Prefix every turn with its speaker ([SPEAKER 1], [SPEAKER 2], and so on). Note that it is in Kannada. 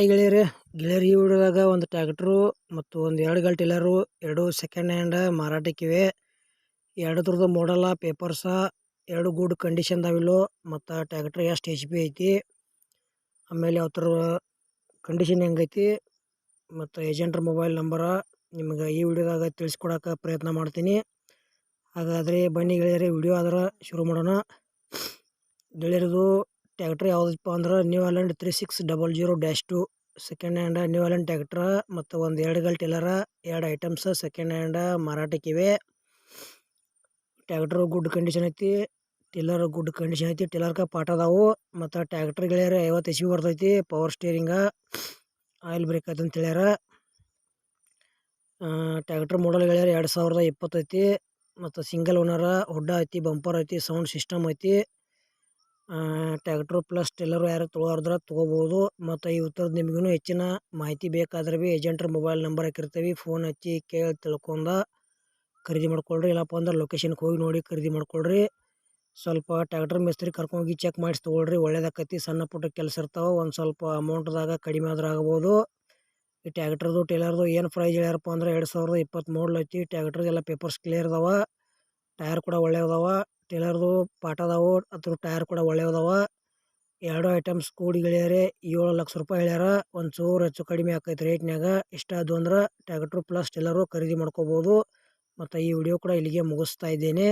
[SPEAKER 1] ಹಾಯ್ ಗೆಳೆಯರೇ ಗೆಳೆಯರು ಈ ವಿಡಿಯೋದಾಗ ಒಂದು ಟ್ಯಾಕ್ಟ್ರು ಮತ್ತು ಒಂದು ಎರಡು ಗಾಲ್ ಟಿಲ್ಲರು ಎರಡು ಸೆಕೆಂಡ್ ಹ್ಯಾಂಡ್ ಮಾರಾಟಕ್ಕಿವೆ ಎರಡು ಮಾಡಲ್ಲ ಪೇಪರ್ಸ ಎರಡು ಗುಡ್ ಕಂಡೀಷನ್ ಕಂಡೀಷನ್ದಾವಿಲ್ಲೋ ಮತ್ತು ಟ್ಯಾಕ್ಟ್ರ್ ಎಷ್ಟು ಎಚ್ ಪಿ ಐತಿ, ಆಮೇಲೆ ಯಾವ ಥರ ಕಂಡೀಷನ್ ಹೆಂಗೈತಿ ಮತ್ತು ಏಜೆಂಟ್ರ ಮೊಬೈಲ್ ನಂಬರ ನಿಮ್ಗೆ ಈ ವಿಡಿಯೋದಾಗ ತಿಳಿಸ್ಕೊಡೋಕೆ ಪ್ರಯತ್ನ ಮಾಡ್ತೀನಿ. ಹಾಗಾದರೆ ಬನ್ನಿ ಗೆಳೆಯರೇ, ವಿಡಿಯೋ ಆದ್ರೆ ಶುರು ಮಾಡೋಣ. ಗೆಳೆಯರದು ಟ್ಯಾಕ್ಟ್ರ್ ಯಾವುದಪ್ಪ ಅಂದ್ರೆ New Holland three six double zero dash two second hand New Holland tractor ಮತ್ತು ಒಂದು ಎರಡು ಗಲ್ ಟೆಲರ ಎರಡು ಐಟಮ್ಸ್ ಸೆಕೆಂಡ್ ಹ್ಯಾಂಡ್ ಮಾರಾಟಕ್ಕಿವೆ ಟ್ಯಾಕ್ಟ್ರು ಗುಡ್ ಕಂಡೀಷನ್ ಐತಿ ಟಿಲ್ಲರ್ ಗುಡ್ ಕಂಡೀಷನ್ ಐತಿ ಟಿಲ್ಲರ್ಗೆ ಪಾಟ್ ಅದಾವು. ಮತ್ತು ಟ್ಯಾಕ್ಟ್ರ್ ಗೆಳೆಯರ ಐವತ್ತು ಎಸ್ ಬಿ ಬರ್ತೈತಿ ಪವರ್ ಸ್ಟೇರಿಂಗ ಆಯಿಲ್ ಬ್ರೇಕ್ ಅಂತ ಹೇಳ್ಯಾರ. ಟ್ಯಾಕ್ಟ್ರ್ ಮಾಡಲ್ ಗೆಳೆಯರ ಎರಡು ಸಾವಿರದ ಇಪ್ಪತ್ತೈತಿ. ಮತ್ತು ಸಿಂಗಲ್ ಓನರ ಹುಡ್ಡ ಐತಿ ಬಂಪರ್ ಐತಿ ಸೌಂಡ್ ಸಿಸ್ಟಮ್ ಐತಿ. ಟ್ಯಾಕ್ಟ್ರು ಪ್ಲಸ್ ಟಿಲ್ಲರ್ ಯಾರು ತೊಗೊಳೋದ್ರ ತೊಗೋಬೋದು. ಮತ್ತು ಈ ಥರದ್ದು ನಿಮಗೂ ಹೆಚ್ಚಿನ ಮಾಹಿತಿ ಬೇಕಾದ್ರೆ ಭೀ ಏಜೆಂಟ್ರ ಮೊಬೈಲ್ ನಂಬರ್ ಹಾಕಿರ್ತೀವಿ. ಫೋನ್ ಹಚ್ಚಿ ಕೇಳಿ ತಿಳ್ಕೊಂಡು ಖರೀದಿ ಮಾಡ್ಕೊಳ್ರಿ. ಇಲ್ಲಪ್ಪ ಅಂದ್ರೆ ಲೊಕೇಶನ್ಗೆ ಹೋಗಿ ನೋಡಿ ಖರೀದಿ ಮಾಡ್ಕೊಳ್ರಿ. ಸ್ವಲ್ಪ ಟ್ಯಾಕ್ಟ್ರ್ ಮಿಸ್ತ್ರಿ ಕರ್ಕೊಂಡೋಗಿ ಚೆಕ್ ಮಾಡಿಸಿ ತೊಗೊಳ್ರಿ. ಒಳ್ಳೇದಾಕೈತಿ, ಸಣ್ಣ ಪುಟ್ಟ ಕೆಲಸ ಇರ್ತಾವೆ. ಒಂದು ಸ್ವಲ್ಪ ಅಮೌಂಟ್ದಾಗ ಕಡಿಮೆ ಆದ್ರೆ ಆಗ್ಬೋದು. ಈ ಟ್ಯಾಕ್ಟ್ರದು ಟೇಲರ್ದು ಏನು ಪ್ರೈಸ್ ಹೇಳ್ಯಾರಪ್ಪ ಅಂದ್ರೆ ಎರಡು ಸಾವಿರದ ಇಪ್ಪತ್ತು ಮಾಡಲ್ ಐತಿ ಟ್ಯಾಕ್ಟ್ರದೆಲ್ಲ ಪೇಪರ್ಸ್ ಕ್ಲಿಯರ್ ಅದಾವ. ಟೈರ್ ಕೂಡ ಒಳ್ಳೆ ಅದಾವ ಟೇಲರ್ದು ಪಾಟ್ ಅದಾವು. ಅದ್ರ ಟೈರ್ ಕೂಡ ಒಳ್ಳೆ ಅದಾವ ಎರಡು ಐಟಮ್ಸ್ ಕೂಡಿ ಗೆಳೆಯರೆ, ಏಳು ಲಕ್ಷ ರೂಪಾಯಿ ಹೇಳ್ಯಾರ ಒಂದು ಚೂರು ಹೆಚ್ಚು ಕಡಿಮೆ ಆಕೈತೆ ರೇಟ್ನ್ಯಾಗ. ಇಷ್ಟ ಅದು ಅಂದ್ರೆ ಟ್ಯಾಕ್ಟ್ರು ಪ್ಲಸ್ ಟೈಲರ್ ಖರೀದಿ ಮಾಡ್ಕೋಬೋದು. ಮತ್ತು ಈ ವಿಡಿಯೋ ಕೂಡ ಇಲ್ಲಿಗೆ ಮುಗಿಸ್ತಾ ಇದ್ದೇನೆ.